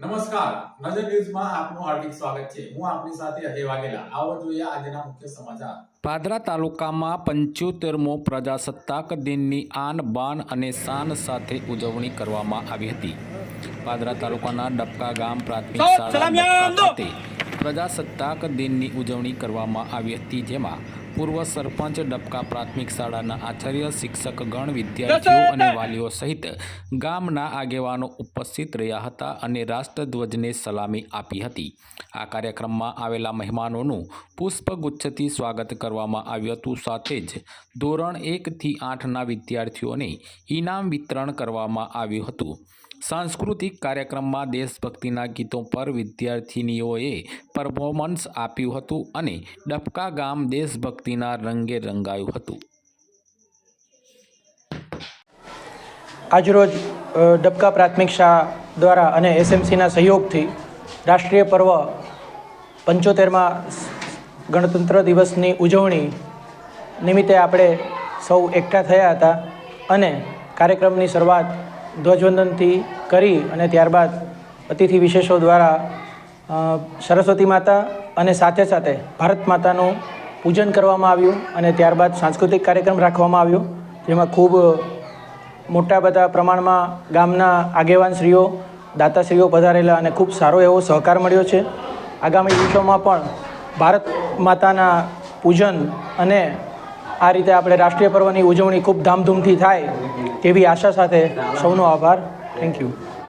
નમસ્કાર. નજર ન્યૂઝમાં આપનું હાર્દિક સ્વાગત છે. હું આપની સાથે અજય વાઘેલા. આવો જોઈએ આજના મુખ્ય સમાચાર. પાદરા તાલુકામાં પંચોતેરમો પ્રજાસત્તાક દિનની આન બાન અને શાન સાથે ઉજવણી કરવામાં આવી હતી. પાદરા તાલુકાના ડબકા ગામ પ્રાથમિક શાળા ખાતે પ્રજાસત્તાક દિનની ઉજવણી કરવામાં આવી હતી જેમાં પૂર્વ સરપંચ ડબકા પ્રાથમિક શાળાના આચાર્ય શિક્ષક ગણ વિદ્યાર્થીઓ અને વાલીઓ સહિત ગામના આગેવાનો ઉપસ્થિત રહ્યા હતા અને રાષ્ટ્રધ્વજને સલામી આપી હતી. આ કાર્યક્રમમાં આવેલા મહેમાનોનું પુષ્પગુચ્છથી સ્વાગત કરવામાં આવ્યું હતું. સાથે જ ધોરણ એકથી આઠના વિદ્યાર્થીઓને ઇનામ વિતરણ કરવામાં આવ્યું હતું. સાંસ્કૃતિક કાર્યક્રમમાં દેશભક્તિના ગીતો પર વિદ્યાર્થિનીઓએ પરફોર્મન્સ આપ્યું હતું અને ડબકા ગામ દેશભક્તિના રંગે રંગાયું હતું. આજરોજ ડબકા પ્રાથમિક શાળા દ્વારા અને એસએમસીના સહયોગથી રાષ્ટ્રીય પર્વ પંચોતેરમાં ગણતંત્ર દિવસની ઉજવણી નિમિત્તે આપણે સૌ એકઠા થયા હતા અને કાર્યક્રમની શરૂઆત ધ્વજવંદનથી કરી અને ત્યારબાદ અતિથિ વિશેષો દ્વારા સરસ્વતી માતા અને સાથે સાથે ભારત માતાનું પૂજન કરવામાં આવ્યું અને ત્યારબાદ સાંસ્કૃતિક કાર્યક્રમ રાખવામાં આવ્યો. જેમાં ખૂબ મોટા બધા પ્રમાણમાં ગામના આગેવાનશ્રીઓ દાતાશ્રીઓ પધારેલા અને ખૂબ સારો એવો સહકાર મળ્યો છે. આગામી દિવસોમાં પણ ભારત માતાના પૂજન અને આ રીતે આપણે રાષ્ટ્રીય પર્વની ઉજવણી ખૂબ ધામધૂમથી થાય તેવી આશા સાથે સૌનો આભાર. Thank you